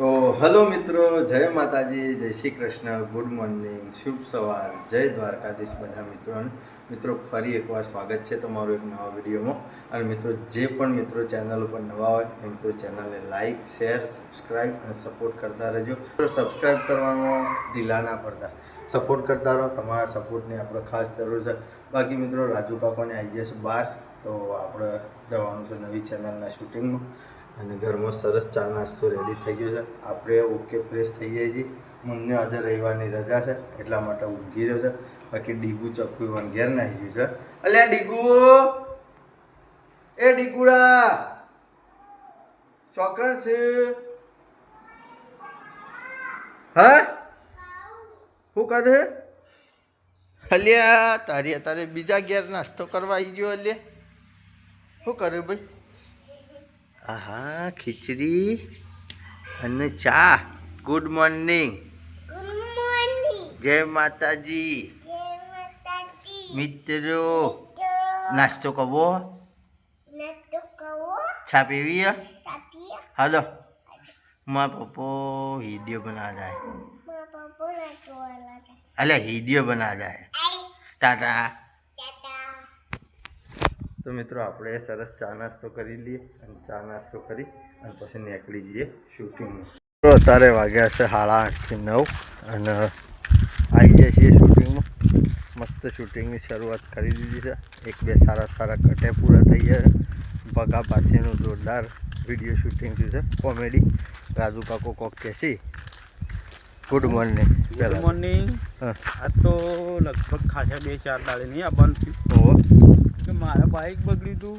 તો હલો મિત્રો, જય માતાજી, જય શ્રી કૃષ્ણ, ગુડ મોર્નિંગ, શુભ સવાર, જય દ્વારકાધીશ બધા મિત્રોને. મિત્રો, ફરી એકવાર સ્વાગત છે તમારું એક નવા વિડીયોમાં. અને મિત્રો, જે પણ મિત્રો ચેનલ ઉપર નવા હોય, એ મિત્રો ચેનલને લાઇક શેર સબસ્ક્રાઈબ અને સપોર્ટ કરતા રહેજો. તો સબસ્ક્રાઈબ કરવાનો ઢીલા ના પડતા. સપોર્ટ કરતા રહો, તમારા સપોર્ટની આપણે ખાસ જરૂર છે. બાકી મિત્રો, રાજુ કાકોને આઈ જશે બહાર તો આપણે જવાનું છે નવી ચેનલના શૂટિંગમાં. અને ઘરમાં સરસ ચા નાસ્તો રેડી થઈ ગયો છે. આપણે ઓકે ફ્રેશ થઈ જઈએ છીએ. મને આજે રવિવારની રજા છે, એટલા માટે ઊંઘી રહ્યો છે. બાકી ડીગુ ચપ્પુ વન ઘેર નાખી ગયું છે. અલ્યા ડીગુ! એ ડીગુડા! ચોકર છે. હા? શું કરે અલ્યા, તારી તારે બીજા ઘેર નાસ્તો કરવા આવી ગયો અલ્યા. શું કર્યું ભાઈ? આહા ખીચડી અને ચા. ગુડ મોર્નિંગ જય માતાજી. મિત્રો નાસ્તો કરવો? ચા પીવી હે? હાલો. મા પપ્પો હિડિયો બના જાય. અલે હિડિયો બના જાય. ટાટા. તો મિત્રો આપણે સરસ ચા નાસ્તો કરી લઈએ અને ચા નાસ્તો કરી અને પછી નીકળી જઈએ શૂટિંગમાં. તો અત્યારે વાગ્યા છે સાડા આઠથી નવ અને આવી જાય છીએ શૂટિંગમાં. મસ્ત શૂટિંગની શરૂઆત કરી દીધી છે. એક બે સારા સારા કટે પૂરા થઈ ગયા ભગા પાછળનું જોરદાર વીડિયો શૂટિંગ થયું છે. કોમેડી. રાજુ કાકો કોક કેસી ગુડ મોર્નિંગ ગુડ મોર્નિંગ આ તો લગભગ ખાસા બે ચાર દાડે નહીં આવવાનું થયું. ઓહો. કે મારા બાઇક બગડી હતું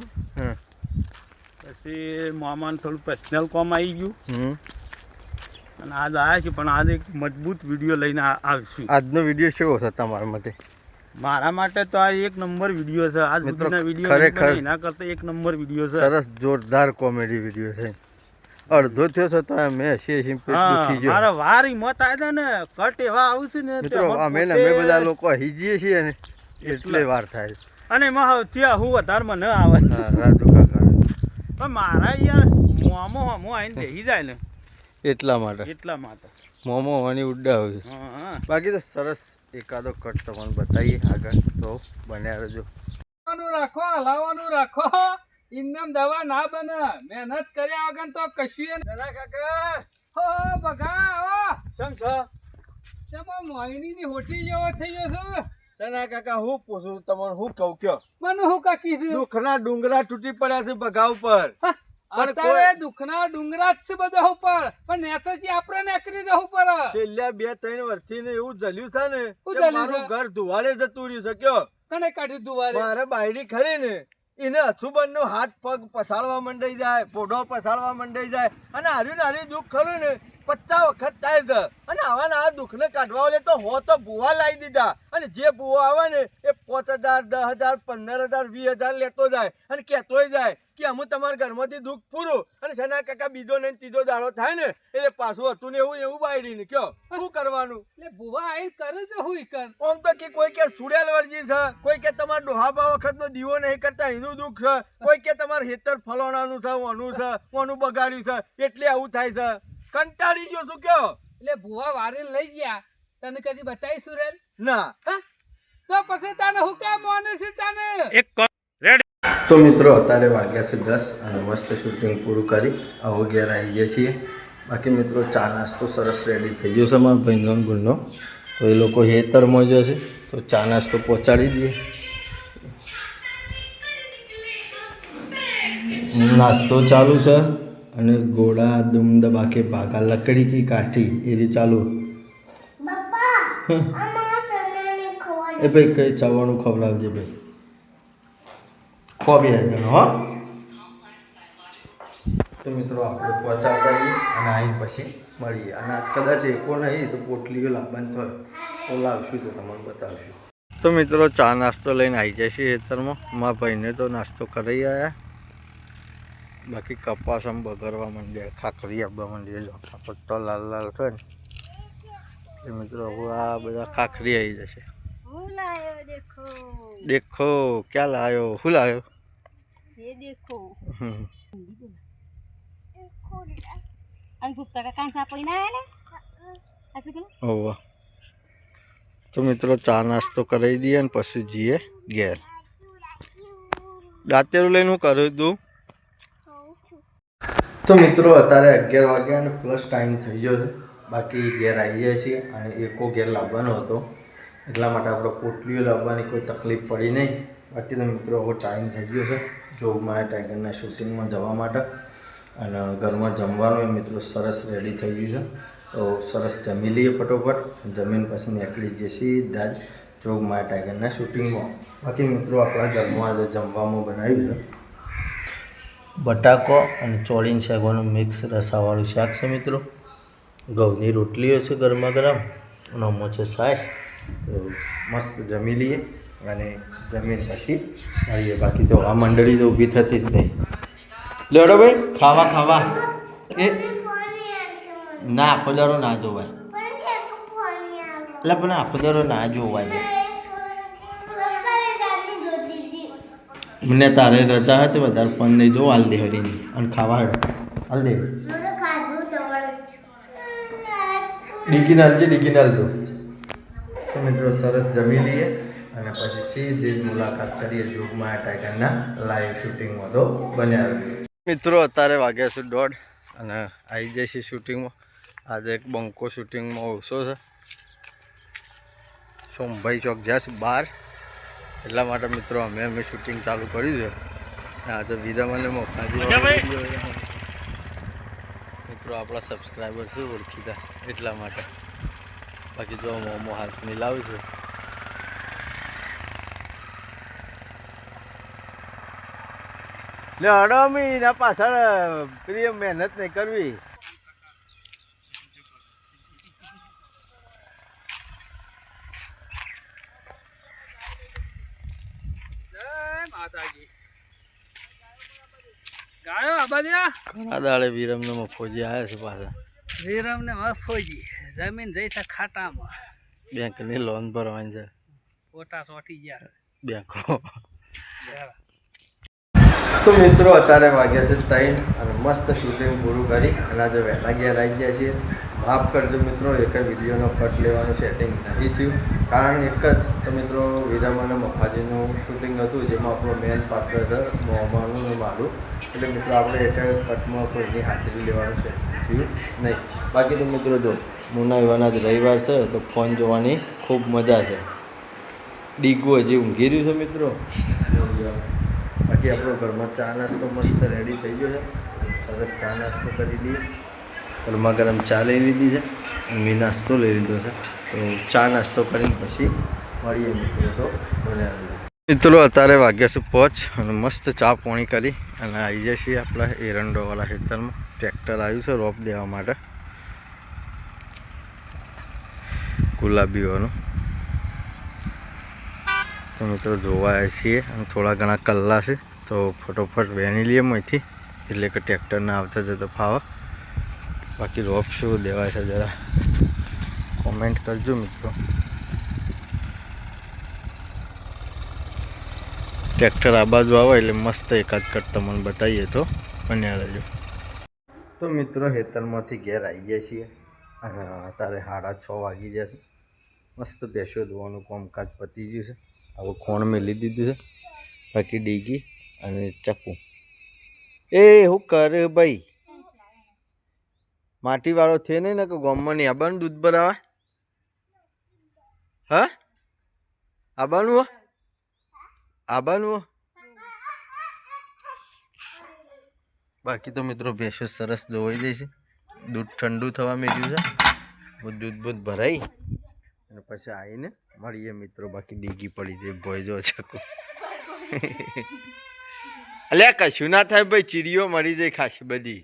પછી મામાને થોડું પર્સનલ કોમ આવી ગયું. અને આજ આવ્યા છે પણ આજ એક મજબૂત વીડિયો લઈને આવશું. આજનો વીડિયો કેવો છે તમારા માટે? મારા માટે તો આ એક નંબર વીડિયો છે. આજ સુધીના વીડિયો ખરેખર એના કરતા એક નંબર વીડિયો છે. સરસ જોરદાર કોમેડી વીડિયો છે. અડધો થયો છે તો મેં હસી હસી પેટ દુખી ગયો. મારા વાર હિંમત આવે છે ને કટ એવા આવશે ને મિત્રો અમે ને અમે બધા લોકો હસીએ છીએ ને એટલે. વાર થાય. અને એમાં ત્યાં હું વધારે મને આવે. રાજુ કાકા. પણ મારા યાર મોમો હમો આવીને બેસી જાય ને. એટલા માટે. એટલા માટે. મોમો હોવાની ઉડ્ડા હોય. હા હા. બાકી તો સરસ એકાદો કટ તમને બતાવીએ આગળ. તો બન્યા રહેજો. રાખો હલાવવાનું રાખો. ઇન્દમ દવા ના બને. મહેનત કર્યા વગર તો કશું કાકા. હો બગા આવો શમ છો? તેમાં મોહિની ની હોટી જેવો થઈ ગયો છું? ચના કાકા હું પૂછું તમને હું કહું કયો? મને હું કા કીધું? દુખના ડુંગરા તૂટી પડ્યા છે બગા ઉપર. અત્યારે કોઈ- ડુંગરા જ છે બધા ઉપર. પણ નેતાજી આપણે નીકળી જવું પડે છેલ્લા બે ત્રણ વર્ષથી ને એવું જલ્યું છે ને કે મારું ઘર ધુવાડે જતું રહ્યું છે કયો? કને કાઢી મારે બાયડી ખરી ને એને અછુબન નો હાથ પગ પસાડવા મંડાઈ જાય પોઢો પસાડવા મંડાઈ જાય. અને હાર્યું ને હાર્યું દુઃખ ખરું ને પચાસ વખત થાય છે. અને આવાના આ દુઃખને કાઢવા વાળે તો હો તો ભૂવા લાવી દીધા. અને જે ભૂવો આવે ને એ પાંચ હજાર દસ હજાર પંદર હજાર વીસ હજાર લેતો જાય અને કહેતોય જાય કે અમુક તમારા ઘરમાંથી દુઃખ પૂરું અને સના કાકા બીજો ને ત્રીજો દાડો થાય ને એટલે પાછું હતું ને એવું એવું બાયડી ને કયો. શું કરવાનું? એટલે ભૂવા આઈ કરે છે હું કર. આમ તો કે કોઈ કે સુડેલ વર્જી છે કોઈ કે તમારા ડોહાબા વખતનો દીવો નહીં કરતા એનું દુઃખ છે કોઈ કે તમારે હેતર ફલોણાનું છે ઓનું છે ઓનું બગાડ્યું છે એટલે આવું થાય છે. કંટાળી ગયો શું કયો? એટલે ભુવા વારે લઈ ગયા. તને કદી બતાવી સુરેલ ના. તો પછી તને હું કેમ માને છે તને? એક તો મિત્રો અત્યારે વાગ્યા છે દસ અને મસ્ત શૂટિંગ પૂરું કરી. આવો ઘેર આવી ગયા છીએ. બાકી મિત્રો ચા નાસ્તો સરસ રેડી થઈ ગયો છે મારા ભાઈનો ગુંડનો તો એ લોકો હેતરમાં જશે તો ચા નાસ્તો પહોંચાડી દઈએ. નાસ્તો ચાલુ છે. અને ઘોડા દુમ દબાકે ભાગા લકડી કી કાઠી એ રીતે ચાલુ. એ ભાઈ કઈ ચાવવાનું ખવડાવજે ભાઈ. ખોબી જણ હો. તો મિત્રો આપણે પહોંચા કરીએ અને આવી પછી મળીએ. અને આજ કદાચ એકો નહીં તો પોટલીઓ લાવવાની હોય. તો લાવશું તો તમને બતાવશું. તો મિત્રો ચા નાસ્તો લઈને આવી જશે ખેતરમાં. મારા ભાઈને તો નાસ્તો કરી આવ્યા બાકી કપાસ આમ બગડવા માંડ્યા ખાખરી આપવા માંડીએ જો પત્તો લાલ લાલ થાય ને. મિત્રો હવે આ બધા ખાખરી આવી જશે. દેખો? ક્યાં લાયો? શું લાયો તો મિત્રો ચા નાસ્તો કરાવી દઈએ ને પછી જઈએ ઘેર. દાંતેરું લઈને હું કર્યું હતું તો મિત્રો, અત્યારે અગિયાર વાગ્યા અને પ્લસ ટાઈમ થઈ ગયો છે. બાકી ઘેર આવી જાય છીએ અને એકો ઘેર લાવવાનો હતો. એટલા માટે આપણે પોટલીઓ લાવવાની કોઈ તકલીફ પડી નહીં. બાકી તો મિત્રો, હવે ટાઈમ થઈ ગયો છે જોગમાં ટાઈગરના શૂટિંગમાં જવા માટે. અને ઘરમાં જમવાનું એ મિત્રો સરસ રેડી થઈ ગયું છે. તો સરસ જમી લઈએ ફટોફટ. જમીન પછી નીકળી જઈએ સીધા જ જોગમાં ટાઈગરના શૂટિંગમાં બાકી મિત્રો, આપણા ઘરમાં આજે જમવામાં બનાવ્યું છે. બટાકો અને ચોળીન શાકવાનું મિક્સ રસાવાળું શાક છે મિત્રો. ઘઉંની રોટલીઓ છે ગરમા ગરમ નમો છે છાશ તો મસ્ત જમી લઈએ અને જમીન પછી મળીએ. બાકી તો આ મંડળી તો ઊભી થતી જ નહીં. લડો ભાઈ ખાવા ખાવા. એ ના આખો દાડો ના જોવાય. એટલે પણ આખો દાડો ના જોવાય. મને તારે રજા હતી વધારે ફોન નહીં જો હાલ દે અને ખાવા હડ. હાલ દે. ડીકી નાલજે ડીકી નાલજો તો મિત્રો સરસ જમી લઈએ અને પછી સીધી મુલાકાત કરીએ જોગમાં ટાઈગરના લાઈવ શૂટિંગમાં તો બન્યા. મિત્રો, અત્યારે વાગ્યા છે દોઢ અને આવી જાય છે શૂટિંગમાં આજે એક બંકો શૂટિંગમાં ઓછો છે. સોમભાઈ ચોક જશે બાર. એટલા માટે મિત્રો અમે અમે શૂટિંગ ચાલુ કર્યું છે. અને આજે બીજા મને મોખાજી મિત્રો આપણા સબસ્ક્રાઈબર છે ઓળખીતા એટલા માટે. બાકી જો મોમો હાથ મિલાવું છું. લે અડમી એના પાછળ પ્રિય મહેનત નહીં કરવી. ગાયો આબાદ્યા ઘણા દાડે વિરમને મફોજી આવ્યા છે પાછા. વિરમ ને મફોજી જમીન જઈ છે ખાટામાં બેંકની લોન ભરવાની છે. ફોટા ચોટી ગયા. બેંકો. તો મિત્રો અત્યારે વાગ્યા છે ત્રણ અને મસ્ત શૂટિંગ પૂરું કરી અને આજે વહેલા ગયા રહી ગયા છીએ. માફ કરજો મિત્રો એક વિડીયોનો કટ લેવાનું સેટિંગ નથી થયું. કારણ એક જ તો મિત્રો વિરમ અને મફાજીનું શૂટિંગ હતું જેમાં આપણો મેન પાત્ર છે મોહમ્મદનું અને મારું. એટલે મિત્રો આપણે એક કટમાં કોઈની હાજરી લેવાનું છે. થયું નહીં. બાકી તો મિત્રો જો મુના વિવાના જ રવિવાર છે તો ફોન જોવાની ખૂબ મજા છે. ડીગો હજી ઊંઘી રહ્યું છે મિત્રો. બાકી આપણો ઘરમાં ચા નાસ્તો મસ્ત રેડી થઈ ગયો છે. સરસ ચા નાસ્તો કરી લઈએ. ગરમા ગરમ ચા લઈ લીધી છે. મેં નાસ્તો લઈ લીધો છે. તો ચા નાસ્તો કરીને પછી મળીએ મિત્રો તો. મિત્રો અત્યારે વાગ્યા છે પહોંચ અને મસ્ત ચા પોણી કરી. અને આવી જશે આપણા એરંડોવાળા ખેતરમાં. ટ્રેક્ટર આવ્યું છે રોપ દેવા માટે. ગુલાબીઓનું. તો મિત્રો જોવા છીએ. અને થોડા ઘણા કલ્લા છે. તો ફટોફટ વહેણી લઈએ અહીંથી. એટલે કે ટ્રેક્ટરના આવતા જતો ફાવા. બાકી રોપ શું દેવાય છે જરા કોમેન્ટ કરજો મિત્રો. ટ્રેક્ટર આ બાજુ આવે એટલે મસ્ત એકાદ કટ તમને બતાવીએ તો. બન્યા રહેજો. તો મિત્રો હેતરમાંથી ઘેર આવી ગયા છીએ. અત્યારે સાડા છ વાગી જશે મસ્ત બેસ્યો ધોવાનું કામકાજ પતી ગયું છે. હવે ખોણ મેલી દીધું છે. બાકી ડીગી અને ચપ્પુ. એ હું કર ભાઈ? માટીવાળો છે નહીં ને કે ગોમમાં નહીં આબાનું દૂધ ભરાવા? હા? આબાનું હો? આબાનું? હો બાકી તો મિત્રો ભેંસો સરસ દોવાઈ જાય છે. દૂધ ઠંડુ થવા મેળ્યું છે. દૂધ બૂધ ભરાઈ. અને પછી આવીને મળીએ મિત્રો. બાકી ડીગી પડી જાય ભોય જો છકો અલ્યા કશું ના થાય ભાઈ. ચીડીઓ મરી જાય ખાસી બધી.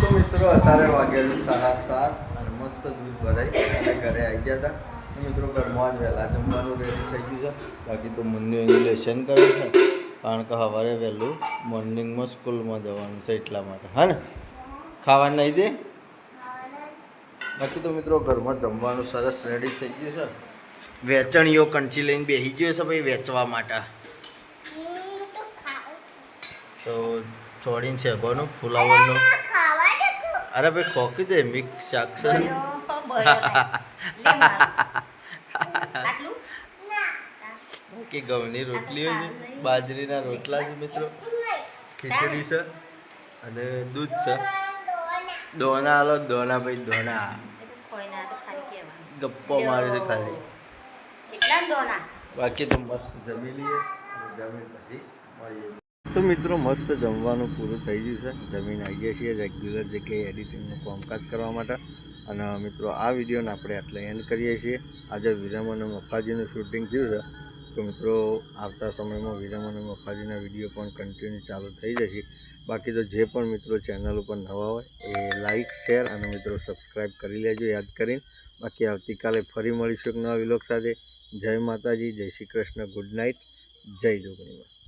તો મિત્રો, અત્યારે વાગેલું સાડા સાત અને મસ્ત દૂધ ભરાઈ. ઘરે આવી ગયા હતા. મિત્રો, ઘરમાં જ વહેલા જમવાનું રેડી થઈ ગયું છે. બાકી તો મુન્નું એનું લેસન કરે છે, કારણ કે સવારે વહેલું મોર્નિંગમાં સ્કૂલમાં જવાનું છે એટલા માટે. હા ને? ખાવા નહીં દે? બાકી તો મિત્રો, ઘરમાં જમવાનું સરસ રેડી થઈ ગયું છે. વેચણીઓ કંચી લઈને બેસી ગયો છે ભાઈ વેચવા માટે. તો ચોડીને છે કોનું ફુલાવરનું. અરે ભાઈ ખોકી દે, મિક્સ શાક છે ને. બળ્યો, બળ્યો નહીં. લે મારું. આટલું? કે ઘઉંની રોટલીઓ છે? બાજરીના રોટલા છે મિત્રો. ખીચડી છે અને દૂધ છે. દોના હાલો દોના ભાઈ દોના. ગપ્પો મારી છે ખાલી. બાકી તો મસ્ત જમી લઈએ જમી જમીન પછી મળીએ. તો મિત્રો મસ્ત જમવાનું પૂરું થઈ ગયું છે. જમીન આવીએ છીએ રેગ્યુલર જગ્યાએ એડિટિંગનું કામકાજ કરવા માટે. અને મિત્રો આ વિડીયોને આપણે આટલે એન્ડ કરીએ છીએ. આજે વિરામ અને મફાજીનું શૂટિંગ થયું છે. તો મિત્રો, આવતા સમયમાં વિરામ અને મફાજીના વીડિયો પણ કન્ટિન્યુ ચાલુ થઈ જશે. બાકી તો જે પણ મિત્રો ચેનલ ઉપર નવા હોય, એ લાઇક શેર અને મિત્રો સબસ્ક્રાઈબ કરી લેજો, યાદ કરીને. બાકી આવતીકાલે ફરી મળીશું એક નવા વિલોક સાથે. જય માતાજી, જય શ્રી કૃષ્ણ ગુડ નાઇટ જય જોગણીમાં.